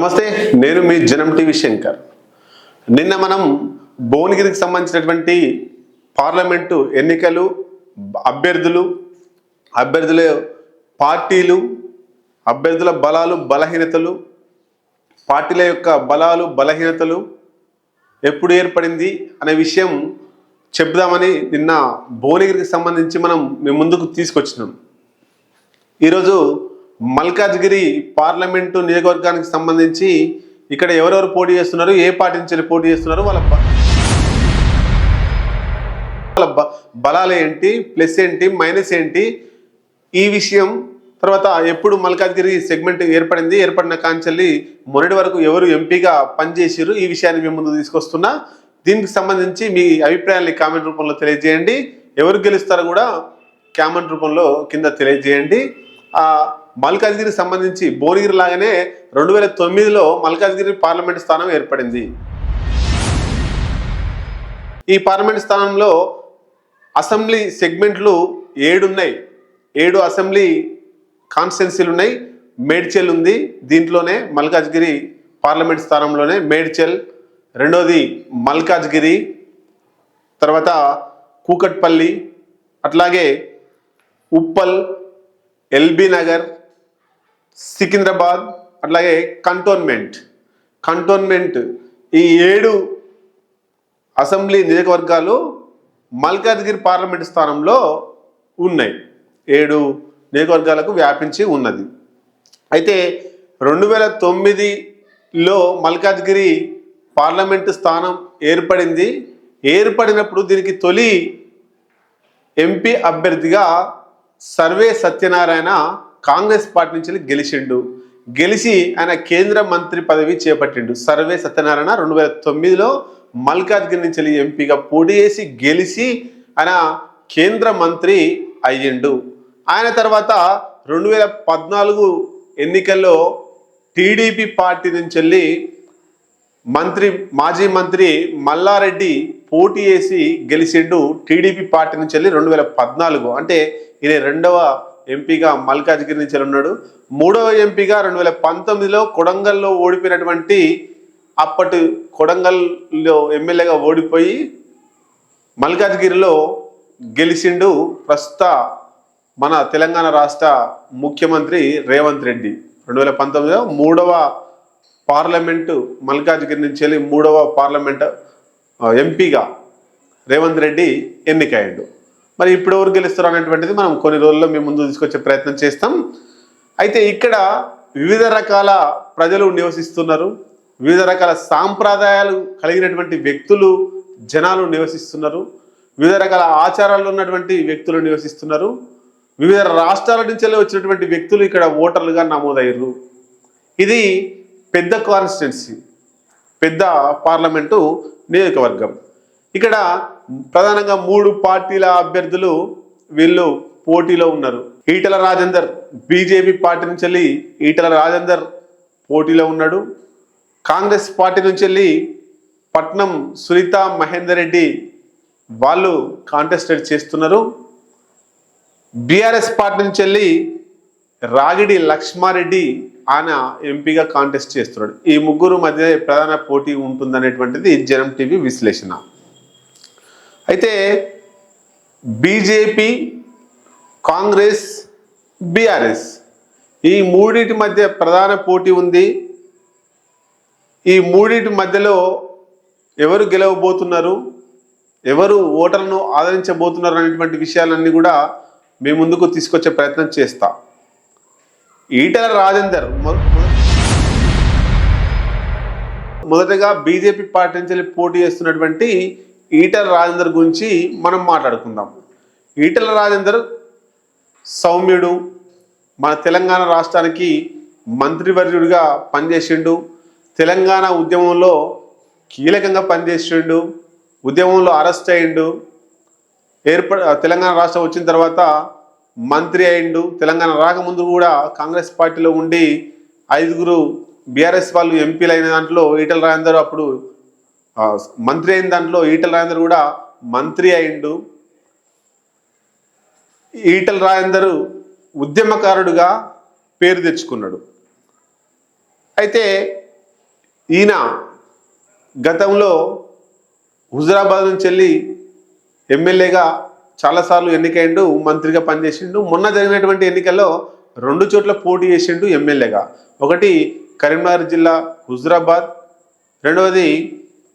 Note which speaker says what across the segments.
Speaker 1: నమస్తే నేను మీ జనం టీవీ శంకర్. నిన్న మనం భువనగిరికి సంబంధించినటువంటి పార్లమెంటు ఎన్నికలు అభ్యర్థులు అభ్యర్థుల పార్టీలు అభ్యర్థుల బలాలు బలహీనతలు పార్టీల యొక్క బలాలు బలహీనతలు ఎప్పుడు ఏర్పడింది అనే విషయం చెప్దామని నిన్న భువనగిరికి సంబంధించి మనం మేము ముందుకు తీసుకొచ్చినాం. ఈరోజు మల్కాజ్గిరి పార్లమెంటు నియోజకవర్గానికి సంబంధించి ఇక్కడ ఎవరెవరు పోటీ చేస్తున్నారు ఏ పార్టీ నుంచి పోటీ చేస్తున్నారు వాళ్ళ బ- వాళ్ళ బలాలు ఏంటి ప్లస్ ఏంటి మైనస్ ఏంటి ఈ విషయం తర్వాత ఎప్పుడు మల్కాజ్గిరి సెగ్మెంట్ ఏర్పడింది ఏర్పడిన కాంచెల్లి మొన్నటి వరకు ఎవరు ఎంపీగా పనిచేసారు ఈ విషయాన్ని మేము ముందు తీసుకొస్తున్నా. దీనికి సంబంధించి మీ అభిప్రాయాన్ని కామెంట్ రూపంలో తెలియజేయండి. ఎవరు గెలుస్తారో కూడా కామెంట్ రూపంలో కింద తెలియజేయండి. మల్కాజ్గిరికి సంబంధించి భువనగిరి లాగానే రెండు వేల తొమ్మిదిలో మల్కాజ్గిరి పార్లమెంట్ స్థానం ఏర్పడింది. ఈ పార్లమెంట్ స్థానంలో అసెంబ్లీ సెగ్మెంట్లు ఏడున్నాయి. ఏడు అసెంబ్లీ కాన్స్టిట్యున్సీలు ఉన్నాయి మేడ్చెల్ ఉంది. దీంట్లోనే మల్కాజ్గిరి పార్లమెంట్ స్థానంలోనే మేడ్చెల్ రెండోది మల్కాజ్గిరి తర్వాత కూకట్పల్లి అట్లాగే ఉప్పల్ ఎల్బీ నగర్ సికింద్రాబాద్ అట్లాగే కంటోన్మెంట్. కంటోన్మెంట్ ఈ ఏడు అసెంబ్లీ నియోజకవర్గాలు మల్కాజ్గిరి పార్లమెంట్ స్థానంలో ఉన్నాయి. ఏడు నియోజకవర్గాలకు వ్యాపించి ఉన్నది. అయితే రెండు వేల తొమ్మిదిలో మల్కాజ్గిరి పార్లమెంటు స్థానం ఏర్పడింది. ఏర్పడినప్పుడు దీనికి తొలి ఎంపీ అభ్యర్థిగా సర్వే సత్యనారాయణ కాంగ్రెస్ పార్టీ నుంచి గెలిచిండు. గెలిచి ఆయన కేంద్ర మంత్రి పదవి చేపట్టిండు. సర్వే సత్యనారాయణ రెండు వేల తొమ్మిదిలో మల్కాజ్గిరి నుంచి వెళ్ళి ఎంపీగా పోటీ చేసి గెలిచి ఆయన కేంద్ర మంత్రి అయ్యిండు. ఆయన తర్వాత రెండు వేల పద్నాలుగు ఎన్నికల్లో టీడీపీ పార్టీ నుంచి వెళ్ళి మంత్రి మాజీ మంత్రి మల్లారెడ్డి పోటీ చేసి గెలిచిండు టీడీపీ పార్టీ నుంచి వెళ్ళి రెండు వేల పద్నాలుగు. అంటే ఇది రెండవ ఎంపీగా మల్కాజ్గిరి నుంచి ఉన్నాడు? మూడవ ఎంపీగా రెండు వేల పంతొమ్మిదిలో కొడంగల్లో ఓడిపోయినటువంటి అప్పటి కొడంగల్లో ఎమ్మెల్యేగా ఓడిపోయి మల్కాజ్గిరిలో గెలిచిండు ప్రస్తుత మన తెలంగాణ రాష్ట్ర ముఖ్యమంత్రి రేవంత్ రెడ్డి. రెండు వేల పంతొమ్మిదిలో మూడవ పార్లమెంటు మల్కాజ్గిరి నుంచి వెళ్ళి మూడవ పార్లమెంట్ ఎంపీగా రేవంత్ రెడ్డి ఎన్నికయ్యాడు. మరి ఇప్పుడు ఎవరు గెలుస్తారు అనేటువంటిది మనం కొన్ని రోజుల్లో మేము ముందు తీసుకొచ్చే ప్రయత్నం చేస్తాం. అయితే ఇక్కడ వివిధ రకాల ప్రజలు నివసిస్తున్నారు. వివిధ రకాల సాంప్రదాయాలు కలిగినటువంటి వ్యక్తులు జనాలు నివసిస్తున్నారు. వివిధ రకాల ఆచారాలు ఉన్నటువంటి వ్యక్తులు నివసిస్తున్నారు. వివిధ రాష్ట్రాల నుంచి వచ్చినటువంటి వ్యక్తులు ఇక్కడ ఓటర్లుగా నమోదయ్యారు. ఇది పెద్ద కాన్స్టిట్యున్సీ పెద్ద పార్లమెంటు నియోజకవర్గం. ఇక్కడ ప్రధానంగా మూడు పార్టీల అభ్యర్థులు వీళ్ళు పోటీలో ఉన్నారు. ఈటల రాజేందర్ బీజేపీ పార్టీ నుంచి వెళ్ళి ఈటల రాజేందర్ పోటీలో ఉన్నాడు. కాంగ్రెస్ పార్టీ నుంచి వెళ్ళి పట్నం సునీత మహేందర్ రెడ్డి వాళ్ళు కాంటెస్టెడ్ చేస్తున్నారు. బీఆర్ఎస్ పార్టీ నుంచి వెళ్ళి రాగిడి లక్ష్మారెడ్డి ఆయన ఎంపీగా కాంటెస్ట్ చేస్తున్నాడు. ఈ ముగ్గురు మధ్య ప్రధాన పోటీ ఉంటుందనేటువంటిది జనం టీవీ విశ్లేషణ. అయితే బీజేపీ కాంగ్రెస్ బీఆర్ఎస్ ఈ మూడింటి మధ్య ప్రధాన పోటీ ఉంది. ఈ మూడింటి మధ్యలో ఎవరు గెలవబోతున్నారు? ఎవరు ఓటర్లను ఆదరించబోతున్నారు అనేటువంటి విషయాలన్నీ కూడా మీ ముందుకు తీసుకొచ్చే ప్రయత్నం చేస్తా. ఈటల రాజేందర్ మొదటగా బీజేపీ పార్టీ నుంచి పోటీ చేస్తున్నటువంటి ఈటల రాజేందర్ గురించి మనం మాట్లాడుకుందాం. ఈటల రాజేందర్ సౌమ్యుడు మన తెలంగాణ రాష్ట్రానికి మంత్రివర్యుడిగా పనిచేసిండు. తెలంగాణ ఉద్యమంలో కీలకంగా పనిచేసిండు. ఉద్యమంలో అరెస్ట్ అయిండు ఏర్ప తెలంగాణ రాష్ట్రం వచ్చిన తర్వాత మంత్రి అయిండు తెలంగాణ రాకముందు కూడా కాంగ్రెస్ పార్టీలో ఉండి ఐదుగురు బీఆర్ఎస్ వాళ్ళు ఎంపీలు అయిన దాంట్లో ఈటల రాజేందర్ అప్పుడు మంత్రి అయిన దాంట్లో ఈటల రాజేందర్ కూడా మంత్రి అయిండు. ఈటల రాజేందర్ ఉద్యమకారుడుగా పేరు తెచ్చుకున్నాడు. అయితే ఈయన గతంలో హుజరాబాద్ నుంచి వెళ్ళి ఎమ్మెల్యేగా చాలాసార్లు ఎన్నికైండు మంత్రిగా పనిచేసిండు. మొన్న జరిగినటువంటి ఎన్నికల్లో రెండు చోట్ల పోటీ చేసిండు ఎమ్మెల్యేగా. ఒకటి కరీంనగర్ జిల్లా హుజరాబాద్ రెండవది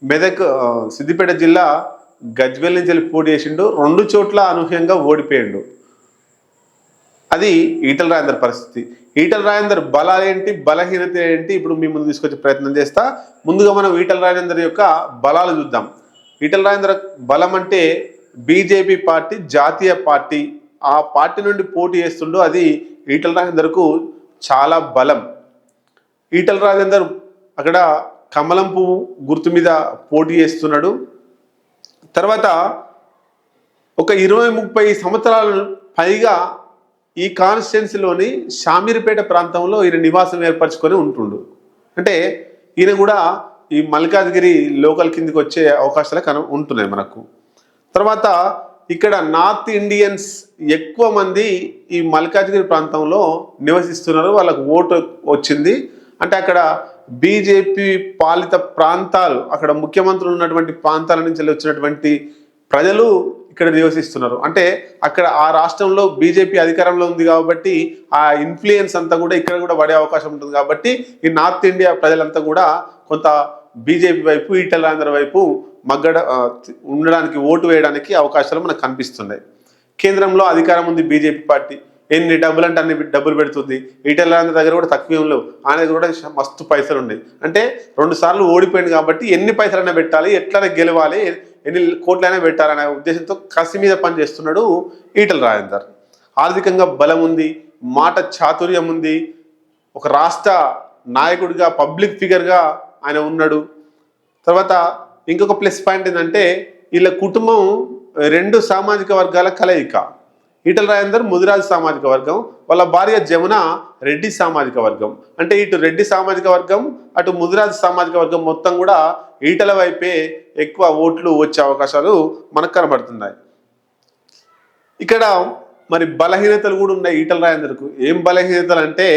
Speaker 1: మెదక్ సిద్దిపేట జిల్లా గజ్వెల్ నుంచి వెళ్ళి పోటీ చేసిండు. రెండు చోట్ల అనూహ్యంగా ఓడిపోయిండు. అది ఈటల రాజేందర్ పరిస్థితి. ఈటల రాజేందర్ బలాలు ఏంటి బలహీనత ఏంటి? ఇప్పుడు మీ ముందు తీసుకొచ్చే ప్రయత్నం చేస్తా. ముందుగా మనం ఈటల రాజేందర్ యొక్క బలాలు చూద్దాం. ఈటల రాజేందర్ బలం అంటే బీజేపీ పార్టీ జాతీయ పార్టీ. ఆ పార్టీ నుండి పోటీ చేస్తుండో. అది ఈటల రాజేందర్కు చాలా బలం. ఈటల రాజేందర్ అక్కడ కమలం పువ్వు గుర్తు మీద పోటీ చేస్తున్నాడు. తర్వాత ఒక ఇరవై ముప్పై సంవత్సరాల పైగా ఈ కాన్స్టిట్యున్సీలోని షామీర్పేట ప్రాంతంలో ఈయన నివాసం ఏర్పరచుకొని ఉంటుండు. అంటే ఈయన కూడా ఈ మల్కాజ్గిరి లోకల్ కిందికి వచ్చే అవకాశాలు కన ఉంటున్నాయి మనకు. తర్వాత ఇక్కడ నార్త్ ఇండియన్స్ ఎక్కువ మంది ఈ మల్కాజ్గిరి ప్రాంతంలో నివసిస్తున్నారు. వాళ్ళకు ఓటు వచ్చింది. అంటే అక్కడ బీజేపీ పాలిత ప్రాంతాలు అక్కడ ముఖ్యమంత్రులు ఉన్నటువంటి ప్రాంతాల నుంచి వచ్చినటువంటి ప్రజలు ఇక్కడ నివసిస్తున్నారు. అంటే అక్కడ ఆ రాష్ట్రంలో బీజేపీ అధికారంలో ఉంది కాబట్టి ఆ ఇన్ఫ్లుయెన్స్ అంతా కూడా ఇక్కడ కూడా పడే అవకాశం ఉంటుంది కాబట్టి ఈ నార్త్ ఇండియా ప్రజలంతా కూడా కొంత బీజేపీ వైపు ఈటలాంధ్ర వైపు మగ్గడ ఉండడానికి ఓటు వేయడానికి అవకాశాలు మనకు కనిపిస్తున్నాయి. కేంద్రంలో అధికారం ఉంది బీజేపీ పార్టీ. ఎన్ని డబ్బులు అంటే అన్ని డబ్బులు పెడుతుంది. ఈటెల రాజేందర్ దగ్గర కూడా తక్కువ ఏం లేవు. ఆయన దగ్గర కూడా మస్తు పైసలు ఉన్నాయి అంటే రెండు సార్లు ఓడిపోయింది కాబట్టి ఎన్ని పైసలైనా పెట్టాలి ఎట్లైనా గెలవాలి ఎన్ని కోట్లైనా పెట్టాలనే ఉద్దేశంతో కసి మీద పనిచేస్తున్నాడు ఈటల రాజేందర్. ఆర్థికంగా బలం ఉంది మాట చాతుర్యం ఉంది. ఒక రాష్ట్ర నాయకుడిగా పబ్లిక్ ఫిగర్గా ఆయన ఉన్నాడు. తర్వాత ఇంకొక ప్లస్ పాయింట్ ఏంటంటే వీళ్ళ కుటుంబం రెండు సామాజిక వర్గాల కలయిక. ఈటల రాజేందర్ ముదిరాజు సామాజిక వర్గం వాళ్ళ భార్య జమున రెడ్డి సామాజిక వర్గం. అంటే ఇటు రెడ్డి సామాజిక వర్గం అటు ముదిరాజు సామాజిక వర్గం మొత్తం కూడా ఈటల వైపే ఎక్కువ ఓట్లు వచ్చే అవకాశాలు మనకు కనబడుతున్నాయి. ఇక్కడ మరి బలహీనతలు కూడా ఉన్నాయి ఈటల రాజేందర్కు. ఏం బలహీనతలు అంటే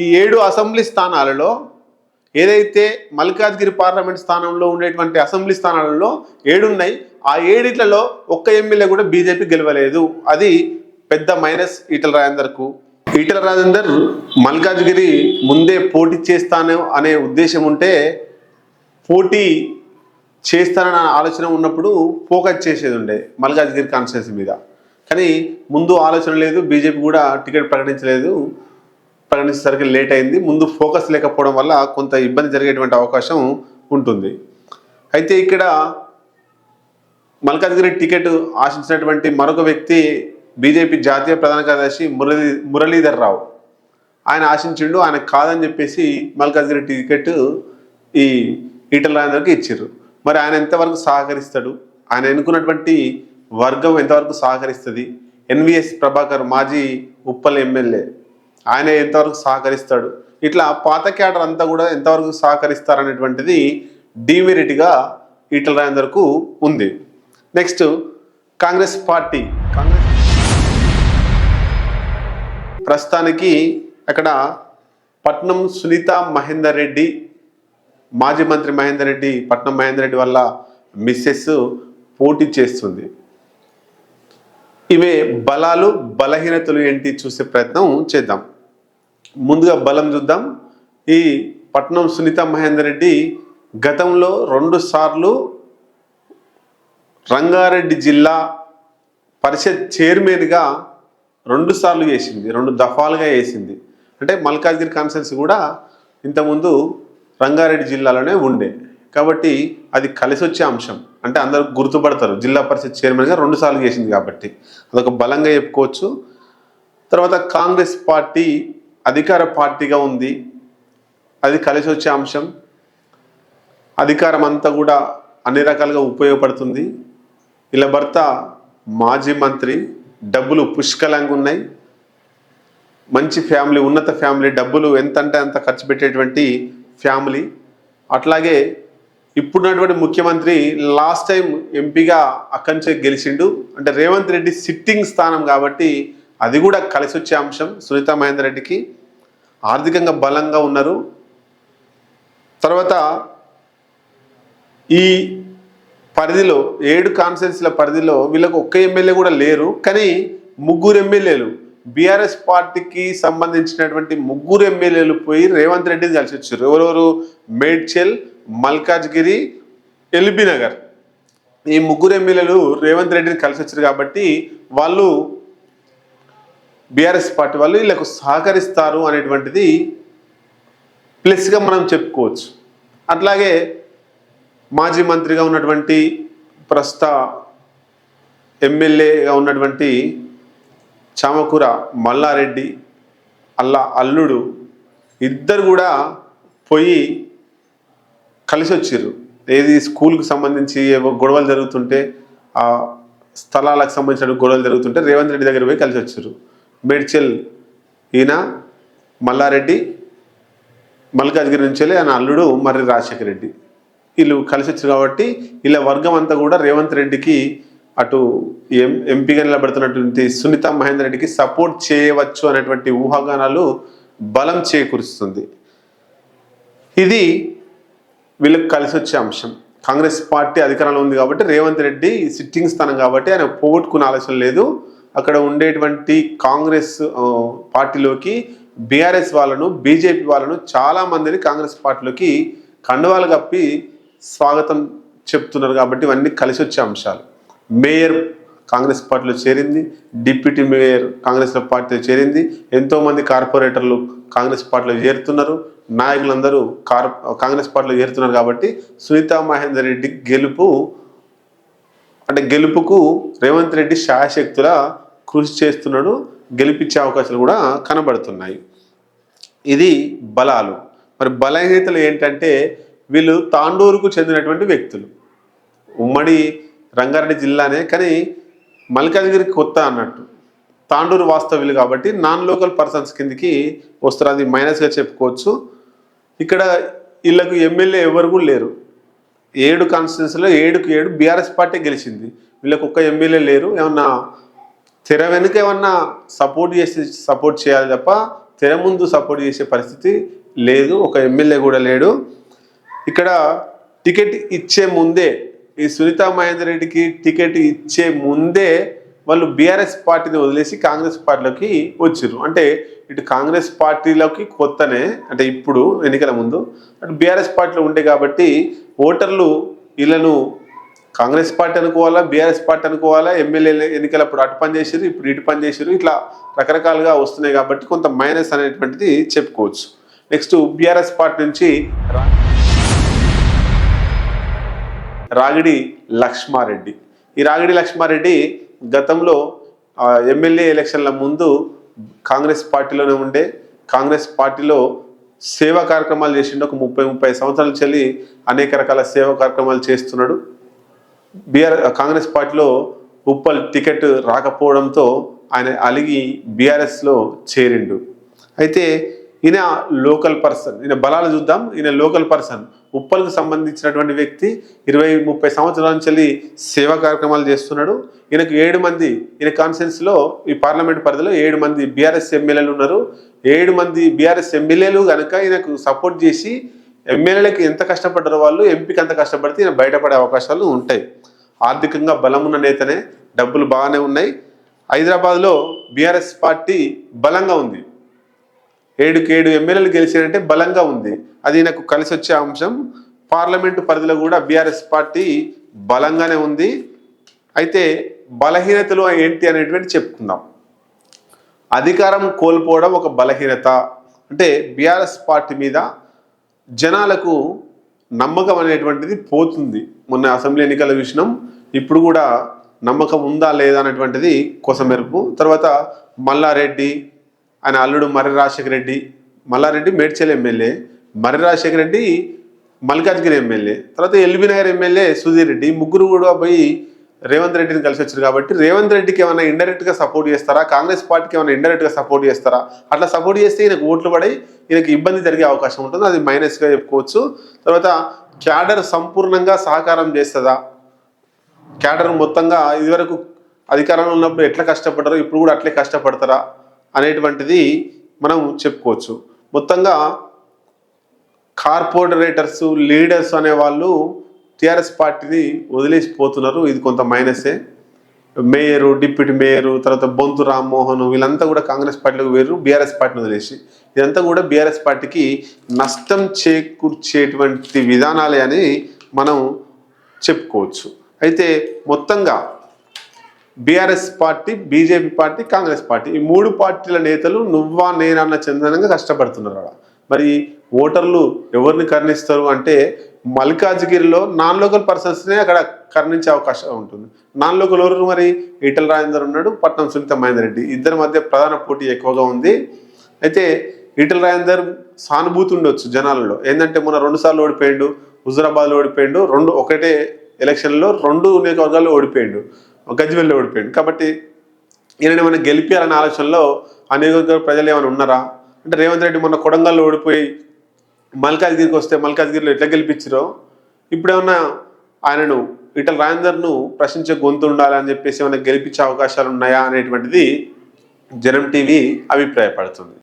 Speaker 1: ఈ ఏడు అసెంబ్లీ స్థానాలలో ఏదైతే మల్కాజ్గిరి పార్లమెంట్ స్థానంలో ఉండేటువంటి అసెంబ్లీ స్థానాలలో ఏడున్నాయి ఆ ఏడిట్లలో ఒక్క ఎమ్మెల్యే కూడా బీజేపీ గెలవలేదు. అది పెద్ద మైనస్ ఈటల రాజేందర్కు. ఈటల రాజేందర్ మల్కాజ్గిరి ముందే పోటీ చేస్తాను అనే ఉద్దేశం ఉంటే పోటీ చేస్తానన్న ఆలోచన ఉన్నప్పుడు ఫోకస్ చేసేది ఉండే మల్కాజ్గిరి కాన్స్టిట్యున్సీ మీద. కానీ ముందు ఆలోచన లేదు బీజేపీ కూడా టికెట్ ప్రకటించలేదు. ప్రకటించేసరికి లేట్ అయింది. ముందు ఫోకస్ లేకపోవడం వల్ల కొంత ఇబ్బంది జరిగేటువంటి అవకాశం ఉంటుంది. అయితే ఇక్కడ మల్కాజ్గిరి టికెట్ ఆశించినటువంటి మరొక వ్యక్తి బీజేపీ జాతీయ ప్రధాన కార్యదర్శి మురళీ మురళీధర్ రావు. ఆయన ఆశించిండు ఆయన కాదని చెప్పేసి మల్కాజ్గిరి టికెట్ ఈ ఈటల రాజేందర్కి ఇచ్చారు మరి ఆయన ఎంతవరకు సహకరిస్తాడు? ఆయన ఎన్నుకున్నటువంటి వర్గం ఎంతవరకు సహకరిస్తుంది? ఎన్విఎస్ ప్రభాకర్ మాజీ ఉప్పల్ ఎమ్మెల్యే ఆయన ఎంతవరకు సహకరిస్తాడు? ఇట్లా పాత క్యాడర్ అంతా కూడా ఎంతవరకు సహకరిస్తారనేటువంటిది డీమెరిట్గా ఈటల రాజేందర్కు ఉంది. నెక్స్ట్ కాంగ్రెస్ పార్టీ కాంగ్రెస్ ప్రస్తుతానికి అక్కడ పట్నం సునీత మహేందర్ రెడ్డి మాజీ మంత్రి మహేందర్ రెడ్డి పట్నం మహేందర్ రెడ్డి వల్ల మిస్సెస్ పోటీ చేస్తుంది. ఇవే బలాలు బలహీనతలు ఏంటి చూసే ప్రయత్నం చేద్దాం. ముందుగా బలం చూద్దాం. ఈ పట్నం సునీత మహేందర్ రెడ్డి గతంలో రెండు సార్లు రంగారెడ్డి జిల్లా పరిషత్ చైర్మన్గా రెండు సార్లు చేసింది రెండు దఫాలుగా వేసింది అంటే మల్కాజ్గిరి కాన్స్టెన్సీ కూడా ఇంతకుముందు రంగారెడ్డి జిల్లాలోనే ఉండే. కాబట్టి అది కలిసి వచ్చే అంశం. అంటే అందరూ గుర్తుపడతారు జిల్లా పరిషత్ చైర్మన్గా రెండు సార్లు చేసింది కాబట్టి. అదొక బలంగా చెప్పుకోవచ్చు. తర్వాత కాంగ్రెస్ పార్టీ అధికార పార్టీగా ఉంది. అది కలిసి వచ్చే అంశం. అధికారం అంతా కూడా అన్ని రకాలుగా ఉపయోగపడుతుంది. ఇలా భర్త మాజీ మంత్రి డబ్బులు పుష్కలంగా ఉన్నాయి. మంచి ఫ్యామిలీ ఉన్నత ఫ్యామిలీ డబ్బులు ఎంత అంటే అంత ఖర్చు పెట్టేటువంటి ఫ్యామిలీ. అట్లాగే ఇప్పుడున్నటువంటి ముఖ్యమంత్రి లాస్ట్ టైం ఎంపీగా అక్కడి గెలిచిండు. అంటే రేవంత్ రెడ్డి సిట్టింగ్ స్థానం కాబట్టి అది కూడా కలిసి వచ్చే అంశం సునీత మహేందర్ రెడ్డికి. ఆర్థికంగా బలంగా ఉన్నారు. తర్వాత ఈ పరిధిలో ఏడు కాన్స్టిట్యున్సీల పరిధిలో వీళ్ళకు ఒక్క ఎమ్మెల్యే కూడా లేరు. కానీ ముగ్గురు ఎమ్మెల్యేలు బీఆర్ఎస్ పార్టీకి సంబంధించినటువంటి ముగ్గురు ఎమ్మెల్యేలు పోయి రేవంత్ రెడ్డిని కలిసి వచ్చారు. ఎవరెవరు? మేడ్చల్ మల్కాజ్గిరి ఎల్బీ నగర్. ఈ ముగ్గురు ఎమ్మెల్యేలు రేవంత్ రెడ్డిని కలిసి వచ్చారు కాబట్టి వాళ్ళు బీఆర్ఎస్ పార్టీ వాళ్ళు వీళ్ళకు సహకరిస్తారు అనేటువంటిది ప్లస్గా మనం చెప్పుకోవచ్చు. అట్లాగే మాజీ మంత్రిగా ఉన్నటువంటి ప్రస్తుత ఎమ్మెల్యేగా ఉన్నటువంటి చామకూర మల్లారెడ్డి అల్లా అల్లుడు ఇద్దరు కూడా పోయి కలిసి వచ్చిర్రు. ఏది స్కూల్కి సంబంధించి ఏవో గొడవలు జరుగుతుంటే ఆ స్థలాలకు సంబంధించిన గొడవలు జరుగుతుంటే రేవంత్ రెడ్డి దగ్గర పోయి కలిసి వచ్చారు మేడ్చల్ ఈయన మల్లారెడ్డి మల్కాజ్గిరి నుంచి వెళ్ళి ఆయన అల్లుడు మర్రి రాజశేఖర రెడ్డి. వీళ్ళు కలిసి వచ్చారు కాబట్టి వీళ్ళ వర్గం అంతా కూడా రేవంత్ రెడ్డికి అటు ఎం ఎంపీగా నిలబడుతున్నటువంటి సునీత మహేందర్ రెడ్డికి సపోర్ట్ చేయవచ్చు అనేటువంటి ఊహాగానాలు బలం చేకూరుస్తుంది. ఇది వీళ్ళకి కలిసి వచ్చే అంశం. కాంగ్రెస్ పార్టీ అధికారంలో ఉంది కాబట్టి రేవంత్ రెడ్డి సిట్టింగ్ స్థానం కాబట్టి ఆయన పోగొట్టుకునే ఆలోచన లేదు. అక్కడ ఉండేటువంటి కాంగ్రెస్ పార్టీలోకి బీఆర్ఎస్ వాళ్ళను బీజేపీ వాళ్ళను చాలా మందిని కాంగ్రెస్ పార్టీలోకి కండువాలు కప్పి స్వాగతం చెప్తున్నారు కాబట్టి ఇవన్నీ కలిసి వచ్చే అంశాలు. మేయర్ కాంగ్రెస్ పార్టీలో చేరింది డిప్యూటీ మేయర్ కాంగ్రెస్ పార్టీలో చేరింది ఎంతోమంది కార్పొరేటర్లు కాంగ్రెస్ పార్టీలో చేరుతున్నారు నాయకులందరూ కార్ కాంగ్రెస్ పార్టీలో చేరుతున్నారు కాబట్టి సునీతా మహేందర్ రెడ్డి గెలుపు అంటే గెలుపుకు రేవంత్ రెడ్డి శాయశక్తుల కృషి చేస్తున్నాడు గెలిపించే అవకాశాలు కూడా కనబడుతున్నాయి. ఇది బలాలు. మరి బలహీనతలు ఏంటంటే వీళ్ళు తాండూరుకు చెందినటువంటి వ్యక్తులు. ఉమ్మడి రంగారెడ్డి జిల్లానే కానీ మల్కాజ్గిరి కొత్త అన్నట్టు. తాండూరు వాస్తవ్యులు కాబట్టి నాన్ లోకల్ పర్సన్స్ కిందికి వస్తారు అది మైనస్గా చెప్పుకోవచ్చు. ఇక్కడ వీళ్ళకు ఎమ్మెల్యే ఎవరు కూడా లేరు. ఏడు కాన్స్టిట్యున్సీలో ఏడుకు ఏడు బీఆర్ఎస్ పార్టీ గెలిచింది. వీళ్ళకు ఒక్క ఎమ్మెల్యే లేరు. ఏమన్నా తెర వెనుక ఏమన్నా సపోర్ట్ చేసి సపోర్ట్ చేయాలి తప్ప తెర ముందు సపోర్ట్ చేసే పరిస్థితి లేదు. ఒక ఎమ్మెల్యే కూడా లేడు. ఇక్కడ టికెట్ ఇచ్చే ముందే ఈ సునీతా మహేందర్ రెడ్డికి టికెట్ ఇచ్చే ముందే వాళ్ళు బీఆర్ఎస్ పార్టీని వదిలేసి కాంగ్రెస్ పార్టీలోకి వచ్చారు. అంటే ఇటు కాంగ్రెస్ పార్టీలోకి కొత్తనే అంటే ఇప్పుడు ఎన్నికల ముందు అటు బీఆర్ఎస్ పార్టీలో ఉండే కాబట్టి ఓటర్లు వీళ్ళను కాంగ్రెస్ పార్టీ అనుకోవాలా బీఆర్ఎస్ పార్టీ అనుకోవాలా ఎమ్మెల్యే ఎన్నికలప్పుడు అటు పని చేసారు ఇప్పుడు ఇటు పని చేసారు ఇట్లా రకరకాలుగా వస్తున్నాయి కాబట్టి కొంత మైనస్ అనేటువంటిది చెప్పుకోవచ్చు. నెక్స్ట్ బీఆర్ఎస్ పార్టీ నుంచి రా- రాగిడి లక్ష్మారెడ్డి. ఈ రాగిడి లక్ష్మారెడ్డి గతంలో ఎమ్మెల్యే ఎలక్షన్ల ముందు కాంగ్రెస్ పార్టీలోనే ఉండే కాంగ్రెస్ పార్టీలో సేవా కార్యక్రమాలు చేసిండు ఒక ముప్పై ముప్పై సంవత్సరాల చెల్లి అనేక రకాల సేవా కార్యక్రమాలు చేస్తున్నాడు. బీఆర్ కాంగ్రెస్ పార్టీలో ఉప్పల్ టికెట్ రాకపోవడంతో ఆయన అలిగి బీఆర్ఎస్లో చేరిండు. అయితే ఈయన లోకల్ పర్సన్ ఈయన బలాలు చూద్దాం ఈయన లోకల్ పర్సన్. ఉప్పల్కు సంబంధించినటువంటి వ్యక్తి ఇరవై ముప్పై సంవత్సరాల నుంచి సేవా కార్యక్రమాలు చేస్తున్నాడు. ఈయనకు ఏడు మంది ఈయన కాన్ఫరెన్స్లో ఈ పార్లమెంట్ పరిధిలో ఏడు మంది బీఆర్ఎస్ ఎమ్మెల్యేలు ఉన్నారు. ఏడు మంది బీఆర్ఎస్ ఎమ్మెల్యేలు కనుక ఈయనకు సపోర్ట్ చేసి ఎమ్మెల్యేలకు ఎంత కష్టపడ్డారో వాళ్ళు ఎంపీకి అంత కష్టపడితే ఈయన బయటపడే అవకాశాలు ఉంటాయి. ఆర్థికంగా బలమున్న నేతనే డబ్బులు బాగానే ఉన్నాయి. హైదరాబాద్లో బీఆర్ఎస్ పార్టీ బలంగా ఉంది. ఏడుకి ఏడు ఎమ్మెల్యేలు గెలిచారంటే బలంగా ఉంది. అది నాకు కలిసి వచ్చే అంశం. పార్లమెంటు పరిధిలో కూడా బీఆర్ఎస్ పార్టీ బలంగానే ఉంది. అయితే బలహీనతలు ఏంటి అనేటువంటి చెప్పుకుందాం. అధికారం కోల్పోవడం ఒక బలహీనత. అంటే బీఆర్ఎస్ పార్టీ మీద జనాలకు నమ్మకం అనేటువంటిది పోతుంది. మొన్న అసెంబ్లీ ఎన్నికల విషయం ఇప్పుడు కూడా నమ్మకం ఉందా లేదా అనేటువంటిది కొసమెరుపు తర్వాత మల్లారెడ్డి ఆయన అల్లుడు మర్రి రాజశేఖర రెడ్డి మల్లారెడ్డి మేడ్చల్ ఎమ్మెల్యే మర్రి రాజశేఖర రెడ్డి మల్కాజ్గిరి ఎమ్మెల్యే తర్వాత ఎల్బీ నగర్ ఎమ్మెల్యే సుధీర్ రెడ్డి ముగ్గురు కూడా పోయి రేవంత్ రెడ్డిని కలిసి వచ్చారు కాబట్టి రేవంత్ రెడ్డికి ఏమైనా ఇండైరెక్ట్గా సపోర్ట్ చేస్తారా? కాంగ్రెస్ పార్టీకి ఏమైనా ఇండైరెక్ట్గా సపోర్ట్ చేస్తారా? అట్లా సపోర్ట్ చేస్తే ఈయనకు ఓట్లు పడి ఈయనకు ఇబ్బంది జరిగే అవకాశం ఉంటుంది. అది మైనస్గా చెప్పుకోవచ్చు. తర్వాత క్యాడర్ సంపూర్ణంగా సహకారం చేస్తుందా? క్యాడర్ మొత్తంగా ఇదివరకు అధికారంలో ఉన్నప్పుడు ఎట్లా కష్టపడ్డారో ఇప్పుడు కూడా అట్లే కష్టపడతారా? అనేటువంటిది మనం చెప్పుకోవచ్చు. మొత్తంగా కార్పొరేటర్స్ లీడర్స్ అనే వాళ్ళు టీఆర్ఎస్ పార్టీని వదిలేసి పోతున్నారు ఇది కొంత మైనసే. మేయరు డిప్యూటీ మేయరు తర్వాత బొంతు రామ్మోహన్ వీళ్ళంతా కూడా కాంగ్రెస్ పార్టీలోకి వేరు బీఆర్ఎస్ పార్టీని వదిలేసి. ఇదంతా కూడా బీఆర్ఎస్ పార్టీకి నష్టం చేకూర్చేటువంటి విధానాలే అని మనం చెప్పుకోవచ్చు. అయితే మొత్తంగా BRS party BJP party Congress party. ఈ మూడు పార్టీల నేతలు నువ్వా నేనన్న చందనంగా కష్టపడుతున్నారు అక్కడ మరి ఓటర్లు ఎవరిని కర్ణిస్తారు అంటే మల్కాజ్గిరిలో నాన్ లోకల్ పర్సన్స్నే అక్కడ కర్ణించే అవకాశం ఉంటుంది. నాన్ లోకల్ ఎవరు మరి? ఈటల రాజేందర్ ఉన్నాడు పట్నం సునీత మహేందర్ రెడ్డి. ఇద్దరి మధ్య ప్రధాన పోటీ ఎక్కువగా ఉంది. అయితే ఈటల రాజేందర్ సానుభూతి ఉండొచ్చు జనాలలో. ఏంటంటే మొన్న రెండు సార్లు ఓడిపోయిండు హుజురాబాద్లో ఓడిపోయిండు రెండు ఒకటే ఎలక్షన్లో రెండు నియోజకవర్గాల్లో ఓడిపోయిండు. గజ్వెల్లో ఓడిపోయాడు. కాబట్టి ఈయన ఏమైనా గెలిపారనే ఆలోచనలో అనేక ప్రజలు ఏమైనా ఉన్నారా? అంటే రేవంత్ రెడ్డి మొన్న కొడంగల్లో ఓడిపోయి మల్కాజ్గిరికి వస్తే మల్కాజ్గిరిలో ఎట్లా గెలిపించారో? ఇప్పుడేమన్నా ఆయనను ఇటల రాజేందర్ను ప్రశ్నించే గొంతు ఉండాలని చెప్పేసి ఏమైనా గెలిపించే అవకాశాలు ఉన్నాయా అనేటువంటిది జనం టీవీ అభిప్రాయపడుతుంది.